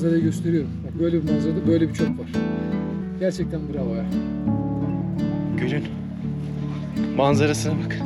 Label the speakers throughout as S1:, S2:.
S1: manzarayı gösteriyorum. Bak böyle bir manzarada böyle bir çöp var. Gerçekten bravo ya.
S2: Gölün manzarasına bak.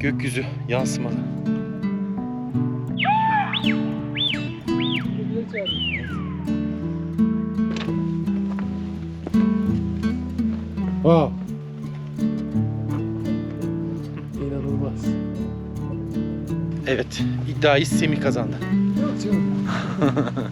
S2: Gökyüzü yansımalı.
S1: Wow. İnanılmaz.
S2: Evet, iddiayı Semih kazandı.
S1: Yok canım.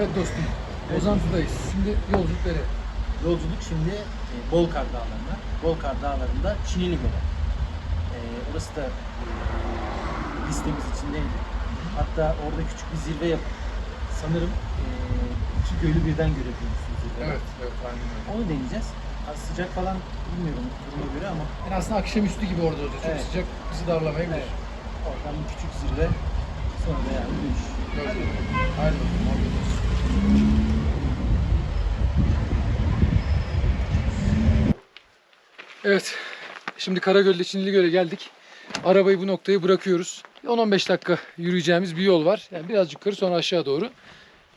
S1: Evet dostum. Ozantı'dayız. Şimdi yolculuk nereye?
S3: Yolculuk şimdi e, Bolkar Dağları'na. Bolkar Dağları'nda Çinili Gölü. E, orası da e, listemiz içindeydi. Hatta orada küçük bir zirve yapıp sanırım e, iki gölü birden görebiliyorsunuz
S1: evet aynen öyle.
S3: Onu deneyeceğiz. Az sıcak falan bilmiyorum duruma göre ama
S1: Yani aslında akşamüstü gibi orada olacak. Çok
S3: Evet.
S1: sıcak bizi darlamayabilir.
S3: Evet. oradan bir küçük zirve sonra da yani dönüş.
S1: Hadi bakalım. Hadi bakalım. Evet. Şimdi Karagöl'de Çinligöl'e geldik. Arabayı bu noktaya bırakıyoruz. 10-15 dakika yürüyeceğimiz bir yol var. Yani biraz yukarı sonra aşağı doğru.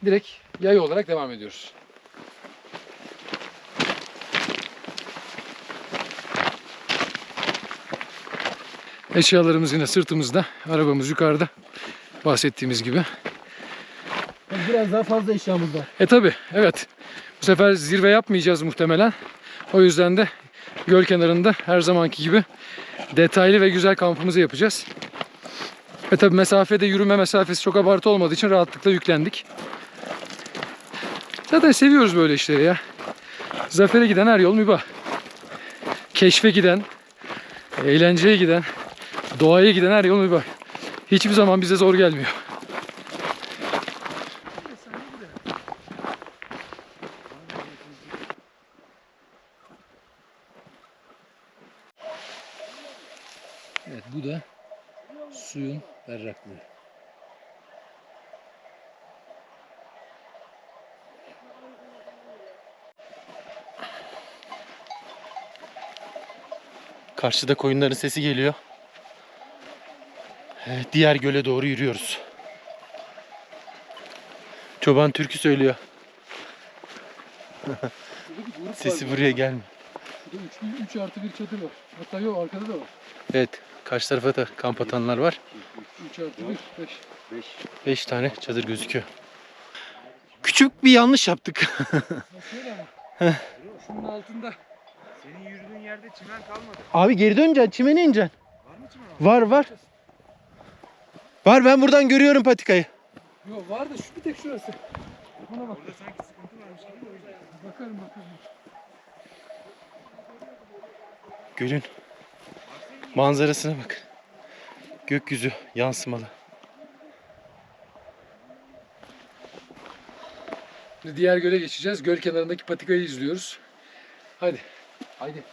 S1: Direkt yay olarak devam ediyoruz. Eşyalarımız yine sırtımızda. Arabamız yukarıda. Bahsettiğimiz gibi.
S3: Biraz daha fazla eşyamız var.
S1: E tabi evet. Bu sefer zirve yapmayacağız muhtemelen. O yüzden de göl kenarında her zamanki gibi detaylı ve güzel kampımızı yapacağız. Ve tabi mesafede yürüme mesafesi çok abartı olmadığı için rahatlıkla yüklendik. Zaten seviyoruz böyle işleri ya. Zafere giden her yol mübah. Keşfe giden, eğlenceye giden, doğaya giden her yol mübah. Hiçbir zaman bize zor gelmiyor. Evet bu da suyun berraklığı.
S2: Karşıda koyunların sesi geliyor. Evet, diğer göle doğru yürüyoruz. Çoban türkü söylüyor. Sesi buraya gelmiyor.
S1: Şurada 3, 3 artı bir çadır var. Hatta yok arkada da var.
S2: Evet, karşı tarafa da kamp atanlar var.
S1: 3 artı 1, 5.
S2: 5 tane çadır gözüküyor. Küçük bir yanlış yaptık.
S1: Ama. Şunun altında.
S4: Senin yürüdüğün yerde çimen kalmadı.
S2: Abi geri döneceksin, çimene ineceksin.
S4: Var mı çimen?
S2: Var var. Var ben buradan görüyorum patikayı.
S1: Yok var da şu bir tek şurası. Buna bak.
S4: Burada sanki sıkıntı varmış gibi o yüzden.
S1: Bakarım bakarım.
S2: Gölün manzarasına bak. Gökyüzü yansımalı.
S1: Şimdi diğer göle geçeceğiz. Göl kenarındaki patikayı izliyoruz. Hadi. Haydi.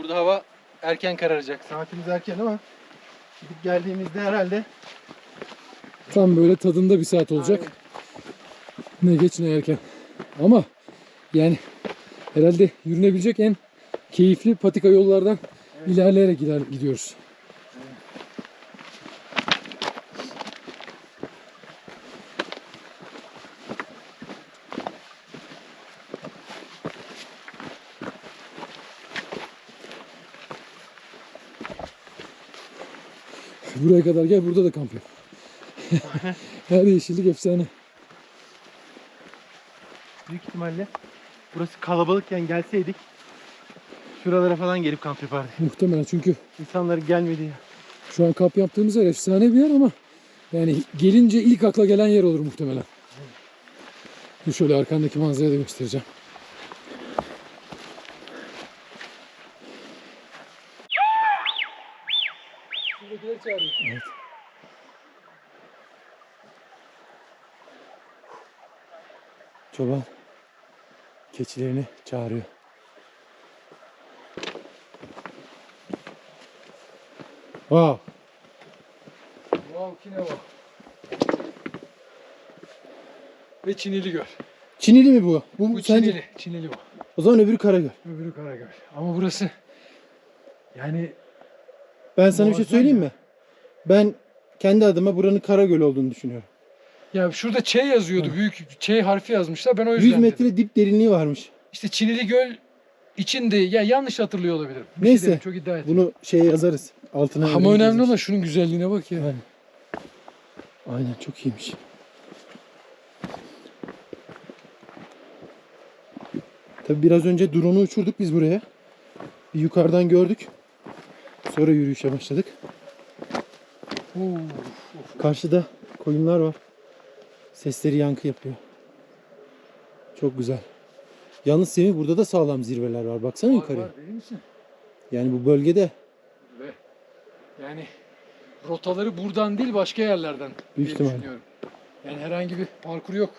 S2: Burada hava erken kararacak. Saatimiz erken ama geldiğimizde herhalde
S1: Tam böyle tadında bir saat olacak. Ne geç ne erken. Ama yani herhalde yürünebilecek en keyifli patika yollardan ilerleyerek gider, gidiyoruz. Buraya kadar gel burada da kamp yap. Her yeşillik efsane.
S2: büyük ihtimalle burası kalabalıkken gelseydik şuralara falan gelip kamp yapardık.
S1: Muhtemelen çünkü
S2: İnsanların gelmediği
S1: şu an kamp yaptığımız yer efsane bir yer ama yani gelince ilk akla gelen yer olur muhtemelen. Dur şöyle arkandaki manzarayı da göstereceğim.
S2: Çoban keçilerini çağırıyor. Wow.
S1: Wow Kineva. Ve Çinili Göl.
S2: Çinili mi bu? Bu,
S1: Bu
S2: sence?
S1: Çinili. Çinili bu.
S2: O zaman öbürü Karagöl.
S1: Öbürü Karagöl. Ama burası yani
S2: Ben sana bir şey söyleyeyim mi? Ben kendi adıma buranın Karagöl olduğunu düşünüyorum.
S1: Ya şurada Ç yazıyordu. Büyük Ç harfi yazmışlar. Ben o yüzden
S2: 100
S1: dedim.
S2: metre dip derinliği varmış.
S1: İşte Çinili Göl içinde ya yanlış hatırlıyor olabilirim. Bir
S2: Neyse.
S1: Şey demeyeyim, çok iddia ettim.
S2: Bunu şeye yazarız. Altına
S1: Ama önemli
S2: yazarız.
S1: olan şunun güzelliğine bak ya.
S2: Aynen. Aynen çok iyiymiş. Tabi biraz önce drone'u uçurduk biz buraya. Bir yukarıdan gördük. Sonra yürüyüşe başladık.
S1: Oo.
S2: Karşıda koyunlar var. Sesleri yankı yapıyor. Çok güzel. Yalnız Semih burada da sağlam zirveler var. Baksana
S1: Var,
S2: yukarıya.
S1: var, değil misin?
S2: Yani bu bölgede
S1: Ve yani rotaları buradan değil başka yerlerden
S2: Büyük
S1: diye düşünüyorum. Yani herhangi bir parkur yok.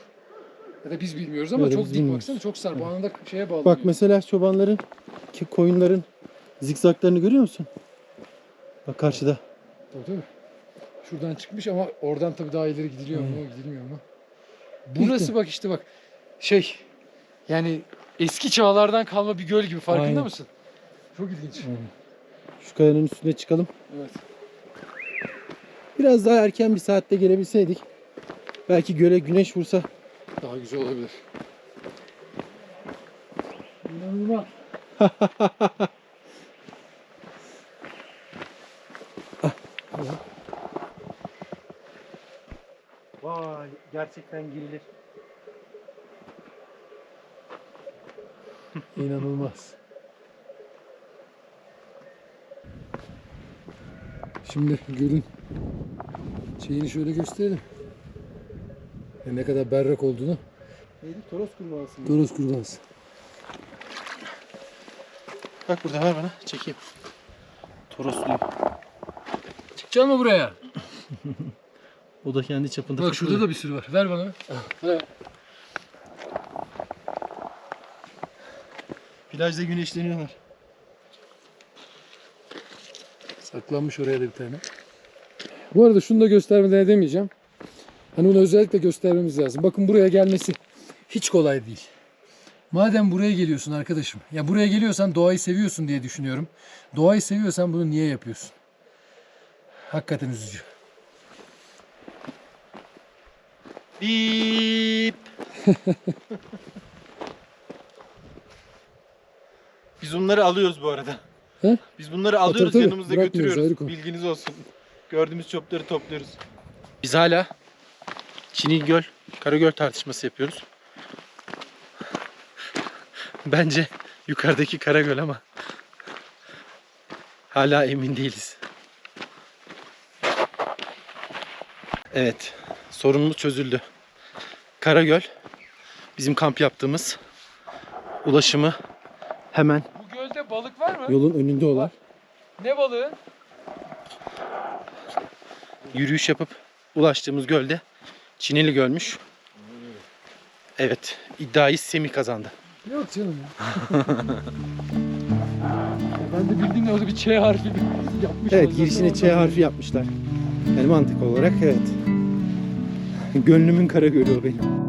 S1: Ya da biz bilmiyoruz ama
S2: Ya da
S1: çok
S2: biz
S1: dik
S2: bilmiyoruz.
S1: baksana çok sarp. Anında şeye bağlı.
S2: Bak mesela çobanların ki koyunların zikzaklarını görüyor musun? Bak karşıda.
S1: Tabii tabii. Şuradan çıkmış ama oradan tabii daha ileri gidiliyor mu gidilmiyor mu? Burası bak işte bak şey yani eski çağlardan kalma bir göl gibi farkında
S2: Aynen.
S1: mısın? Çok ilginç.
S2: Şu kayanın üstüne çıkalım.
S1: Evet.
S2: Biraz daha erken bir saatte gelebilseydik. Belki göle güneş vursa
S1: Daha güzel olabilir. İnanılmaz.
S2: Vay gerçekten girilir.
S1: İnanılmaz. Şimdi gölün şeyini şöyle gösterelim. Ya ne kadar berrak olduğunu.
S2: Neydi? Toros kurbağası.
S1: Toros kurbağası.
S2: Bak burada ver bana çekeyim. Torosluyu.
S1: Çıkacaksın mı buraya?
S2: O da kendi çapında.
S1: Bak şurada da bir sürü var. Ver bana.
S2: Plajda güneşleniyorlar.
S1: Saklanmış oraya da bir tane. Bu arada şunu da göstermeden edemeyeceğim. Hani bunu özellikle göstermemiz lazım. Bakın buraya gelmesi hiç kolay değil. Madem buraya geliyorsun arkadaşım. Ya buraya geliyorsan doğayı seviyorsun diye düşünüyorum. Doğayı seviyorsan bunu niye yapıyorsun? Hakikaten üzücü.
S2: Bip. Biz bunları alıyoruz bu arada.
S1: He?
S2: Biz bunları alıyoruz
S1: tabii,
S2: yanımızda
S1: bırakmıyoruz, ayrı
S2: götürüyoruz.
S1: konu.
S2: Bilginiz olsun. Gördüğümüz çöpleri topluyoruz. Biz hala Çinil Göl, Karagöl tartışması yapıyoruz. Bence yukarıdaki Karagöl ama hala emin değiliz. Evet, sorunumuz çözüldü. Karagöl, bizim kamp yaptığımız ulaşımı hemen
S1: Bu gölde balık var mı?
S2: yolun önünde olan
S1: Ne balığı?
S2: yürüyüş yapıp ulaştığımız gölde Çinili Gölmüş. Evet, iddiayı Semih kazandı.
S1: Yok canım ya. ben de bildiğim orada bir Ç harfi yapmış.
S2: Evet,
S1: olacak.
S2: girişine Ç harfi yapmışlar. Yani mantık olarak evet. Gönlümün Karagölü o benim.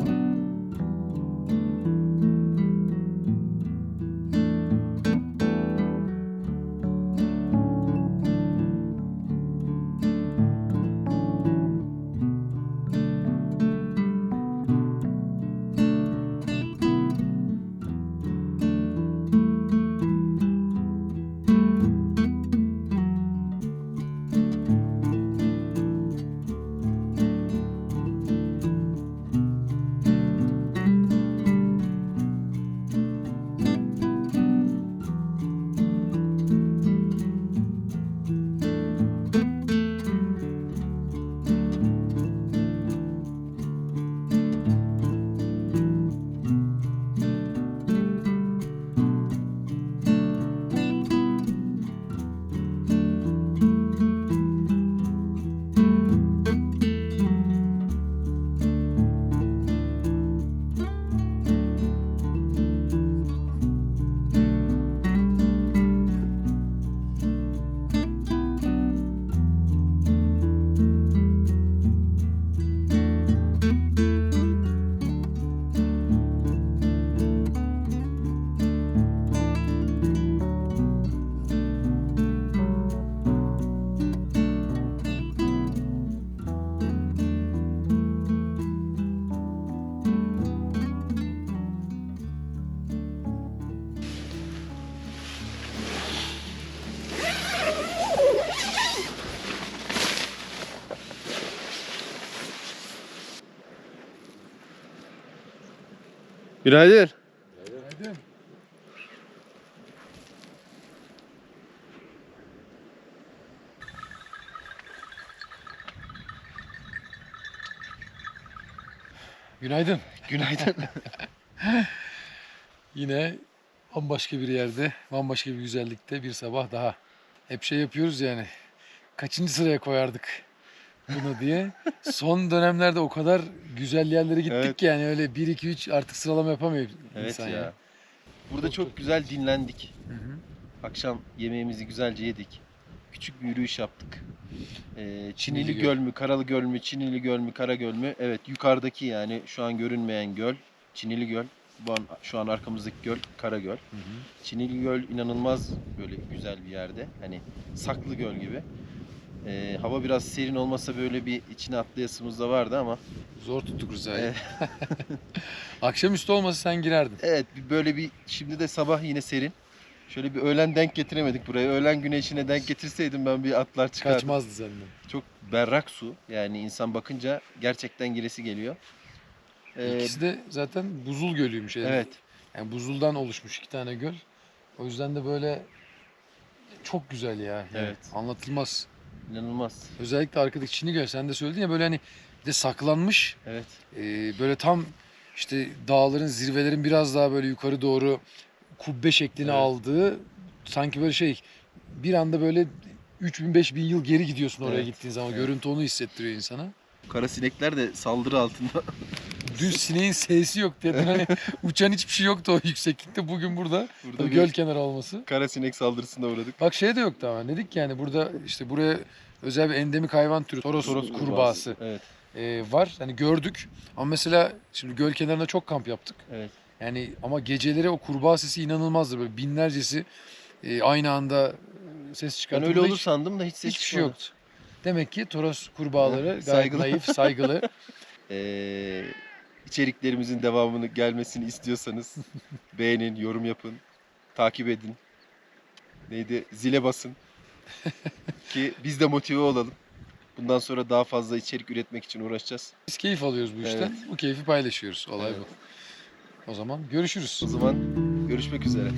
S2: Günaydın.
S5: Günaydın.
S2: Günaydın.
S5: Yine bambaşka bir yerde, bambaşka bir güzellikte bir sabah daha. Hep şey yapıyoruz yani. Kaçıncı sıraya koyardık bunu diye. Son dönemlerde o kadar güzel yerlere gittik
S2: Evet.
S5: ki yani öyle 1 2 3 artık sıralama yapamıyor
S2: evet
S5: insan
S2: ya.
S5: ya.
S2: Burada çok güzel dinlendik.
S5: Hı hı.
S2: Akşam yemeğimizi güzelce yedik. Küçük bir yürüyüş yaptık. Ee, Çinili
S5: Çinili
S2: Göl.
S5: Göl.
S2: mü, Karalı Göl mü, Çinili Göl mü, Kara Göl mü? Evet yukarıdaki yani şu an görünmeyen göl Çinili Göl. Bu an, şu an arkamızdaki göl Kara Göl.
S5: Hı hı.
S2: Çinili Göl inanılmaz böyle güzel bir yerde. Hani saklı göl gibi. Ee, hava biraz serin olmasa böyle bir içine atlayasımız da vardı ama
S5: Zor tuttuk Rıza'yı.
S2: Evet.
S5: Akşamüstü olmasa sen girerdin.
S2: evet böyle bir şimdi de sabah yine serin. Şöyle bir öğlen denk getiremedik buraya. Öğlen güneşine denk getirseydim ben bir atlar çıkardım.
S5: Kaçmazdı senden.
S2: Çok berrak su. Yani insan bakınca gerçekten giresi geliyor. Ee,
S5: İkisi de zaten buzul gölüymüş. Yani.
S2: evet.
S5: Yani buzuldan oluşmuş iki tane göl. O yüzden de böyle çok güzel ya. Yani
S2: Evet.
S5: Anlatılmaz.
S2: İnanılmaz.
S5: Özellikle arkadaki Çinli Göl. Sen de söyledin ya böyle hani bir de saklanmış.
S2: Evet.
S5: e, böyle tam işte dağların zirvelerin biraz daha böyle yukarı doğru kubbe şeklini
S2: Evet.
S5: aldığı sanki böyle şey bir anda böyle 3000 5000 yıl geri gidiyorsun oraya
S2: Evet,
S5: gittiğin zaman.
S2: evet.
S5: Görüntü onu hissettiriyor insana.
S2: Kara sinekler de saldırı altında.
S5: Dün sineğin sesi yok dedin hani uçan hiçbir şey yoktu o yükseklikte. Bugün burada
S2: Burada
S5: tabii göl kenarı olması.
S2: kara sinek saldırısına uğradık.
S5: Bak şey de yoktu ama dedik yani burada işte buraya özel bir endemik hayvan türü Toros,
S2: Toros
S5: kurbağası
S2: Evet.
S5: e, var. Hani gördük ama mesela şimdi göl kenarında çok kamp yaptık.
S2: Evet.
S5: Yani ama geceleri o kurbağa sesi inanılmazdı böyle binlercesi e, aynı anda e, ses
S2: Ben
S5: çıkarttı.
S2: öyle
S5: Burada
S2: olur
S5: hiç-
S2: sandım da hiç ses
S5: hiçbir şey yoktu. Demek ki Toros kurbağaları gayet
S2: Saygılı.
S5: naif, saygılı.
S2: Ee, içeriklerimizin devamını gelmesini istiyorsanız beğenin, yorum yapın, takip edin. Neydi? Zile basın. Ki biz de motive olalım. Bundan sonra daha fazla içerik üretmek için uğraşacağız.
S5: Biz keyif alıyoruz bu işten.
S2: Evet.
S5: Bu keyfi paylaşıyoruz. Olay
S2: Evet.
S5: bu. O zaman görüşürüz.
S2: O zaman görüşmek üzere.